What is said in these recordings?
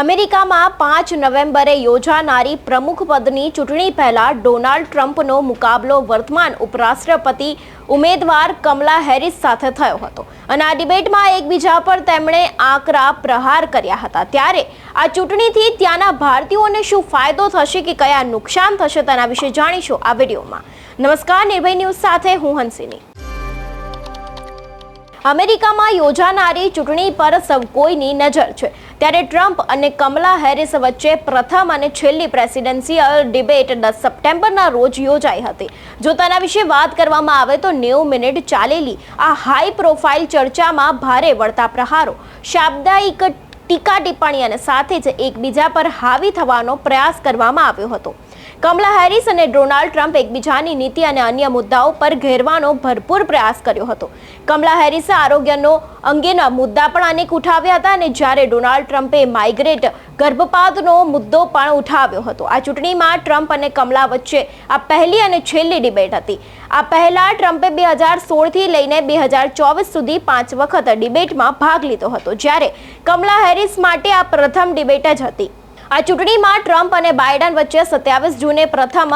અમેરિકામાં પાંચ નવેમ્બરે યોજાનારી પ્રમુખ પદની ચૂંટણી પહેલા ડોનાલ્ડ ટ્રમ્પનો મુકાબલો વર્તમાન ઉપરાષ્ટ્રપતિ ઉમેદવાર કમલા હેરિસ સાથે થયો હતો. અને આ ડિબેટમાં એકબીજા પર તેમણે આકરા પ્રહાર કર્યા હતા. ત્યારે આ ચૂંટણીથી ત્યાંના ભારતીયોને શું ફાયદો થશે કે કયા નુકસાન થશે તેના વિશે જાણીશું આ વિડીયોમાં. નમસ્કાર, નિર્ભય ન્યૂઝ સાથે હું હંસિની. અમેરિકામાં યોજાનારી ચૂંટણી પર સૌ કોઈની નજર છે. ત્યારે ટ્રમ્પ અને કમલા હેરિસ વચ્ચે પ્રથમ અને છેલ્લી પ્રેસિડેન્શિયલ ડિબેટ દસ સપ્ટેમ્બરના રોજ યોજાઈ હતી. જો તેના વિશે વાત કરવામાં આવે તો નેવું મિનિટ ચાલેલી આ હાઈ પ્રોફાઇલ ચર્ચામાં ભારે વળતા પ્રહારો, શાબ્દાયિક ટીકા ટિપ્પણી અને સાથે જ એકબીજા પર હાવી થવાનો પ્રયાસ કરવામાં આવ્યો હતો. કમલા હેરિસ અને ડોનાલ્ડ ટ્રમ્પ એકબીજાની નીતિ અને અન્ય મુદ્દાઓ પર ઘેરવાનો ભરપૂર પ્રયાસ કર્યો હતો. કમલા હેરિસે આરોગ્યનો અંગેના મુદ્દા પણ અનેક ઉઠાવ્યા હતા અને જ્યારે ડોનાલ્ડ ટ્રમ્પે માઇગ્રેટ ગર્ભપાતનો મુદ્દો પણ ઉઠાવ્યો હતો. આ ચૂંટણીમાં ટ્રમ્પ અને કમલા વચ્ચે આ પહેલી અને છેલ્લી ડિબેટ હતી. આ પહેલા ટ્રમ્પે બે હજાર સોળથી લઈને બે હજાર ચોવીસ સુધી પાંચ વખત ડિબેટમાં ભાગ લીધો હતો. જ્યારે કમલા હેરિસ માટે આ પ્રથમ ડિબેટ જ હતી. આ ચૂંટણીમાં ટ્રમ્પ અને બાઇડન વચ્ચે સત્યાવીસ જૂને પ્રથમ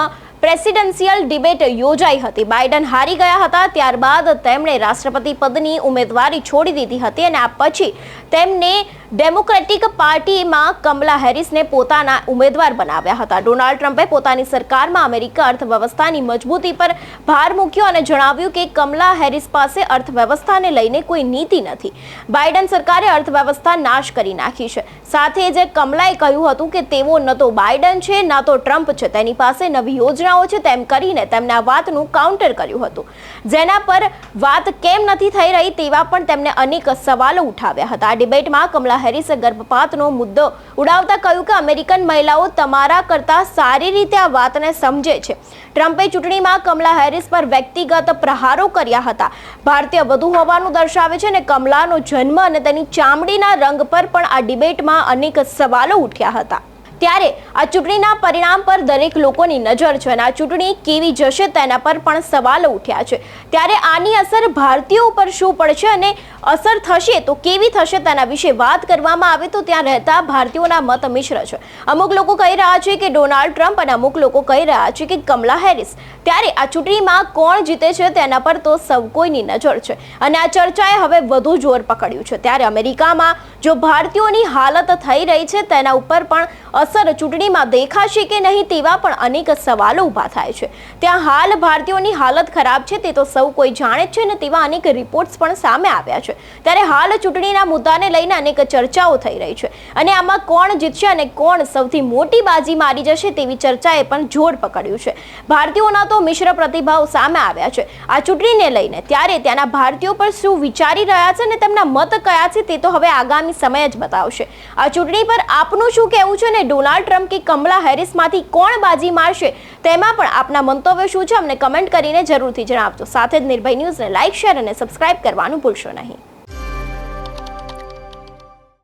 પ્રેસિડેન્શિયલ ડિબેટ યોજાઈ હતી. બાઇડન હારી ગયા હતા, ત્યારબાદ તેમણે રાષ્ટ્રપતિ પદની ઉમેદવારી છોડી દીધી હતી અને આ પછી તેમને ડેમોક્રેટિક પાર્ટીમાં કમલા હેરિસને પોતાના ઉમેદવાર બનાવ્યા હતા. ડોનાલ્ડ ટ્રમ્પે પોતાની સરકારમાં અમેરિકા અર્થવ્યવસ્થાની મજબૂતી પર ભાર મૂક્યો અને જણાવ્યું કે કમલા હેરિસ પાસે અર્થવ્યવસ્થાને લઈને કોઈ નીતિ નથી. બાઇડન સરકારે અર્થવ્યવસ્થા નાશ કરી નાખી છે. સાથે જ કમલાએ કહ્યું હતું કે તેઓ ન તો બાઇડન છે, ન તો ટ્રમ્પ છે. તેની પાસે નવી યોજનાઓ છે તેમ કરીને તેમણે આ વાતનું કાઉન્ટર કર્યું હતું. જેના પર વાત કેમ નથી થઈ રહી તેવા પણ તેમણે અનેક સવાલો ઉઠાવ્યા હતા. આ ડિબેટમાં કમલા હેરિસે ગર્ભપાતનો મુદ્દો ઉડાવતા કહ્યું કે અમેરિકન મહિલાઓ તમારા કરતાં સારી રીતે આ વાતને સમજે છે. ટ્રમ્પે ચૂંટણીમાં કમલા હેરિસ પર વ્યક્તિગત પ્રહારો કર્યા હતા. ભારતીય વધુ હોવાનું દર્શાવે છે અને કમલાનો જન્મ અને તેની ચામડીના રંગ પર પણ આ ડિબેટમાં અનેક સવાલો ઉઠ્યા હતા. ત્યારે આ ચૂંટણીના પરિણામ પર દરેક લોકોની નજર છે અને આ ચૂંટણી કેવી જશે તેના પર પણ સવાલો ઉઠ્યા છે. ત્યારે આની અસર ભારતીયો ઉપર શું પડશે અને અસર થશે તો કેવી થશે તેના વિશે વાત કરવામાં આવે તો ત્યાં રહેતા ભારતીયોના મત મિશ્ર છે. અમુક લોકો કહી રહ્યા છે કે ડોનાલ્ડ ટ્રમ્પ અને અમુક લોકો કહી રહ્યા છે કે કમલા હેરિસ. ત્યારે આ ચૂંટણીમાં કોણ જીતે છે તેના પર તો સૌ કોઈની નજર છે. અને આ ચર્ચાએ હવે વધુ જોર પકડ્યું છે. ત્યારે અમેરિકામાં જો ભારતીયોની હાલત થઈ રહી છે તેના ઉપર પણ અસર ચૂંટણીમાં દેખાશે કે નહીં તેવા પણ અનેક સવાલો ઊભા થાય છે. ત્યાં હાલ ભારતીયોની હાલત ખરાબ છે તે તો સૌ કોઈ જાણે જ છે ને તેવા અનેક રિપોર્ટ્સ પણ સામે આવ્યા છે. ત્યારે હાલ ચૂંટણીના મુદ્દાને લઈને અનેક ચર્ચાઓ થઈ રહી છે. અને આમાં કોણ જીતશે અને કોણ સૌથી મોટી બાજી મારી જશે તેવી ચર્ચાએ પણ જોર પકડ્યું છે. ભારતીયોના તો મિશ્ર પ્રતિભાવ સામે આવ્યા છે. આ ચૂંટણીને લઈને ત્યારે ત્યાંના ભારતીયો પર શું વિચારી રહ્યા છે અને તેમના મત કયા છે તે તો હવે આગામી સમય જ બતાવશે. આ ચૂંટણી પર આપનું શું કહેવું છે અને ડોનાલ્ડ ટ્રમ્પ કે કમલા હેરિસમાંથી કોણ બાજી મારશે તેમાં પણ આપના મંતવ્ય શું છે અમને કમેન્ટ કરીને જરૂરથી જણાવજો. સાથે જ નિર્ભય ન્યૂઝને લાઇક, શેર અને સબસ્ક્રાઇબ કરવાનું ભૂલશો નહીં.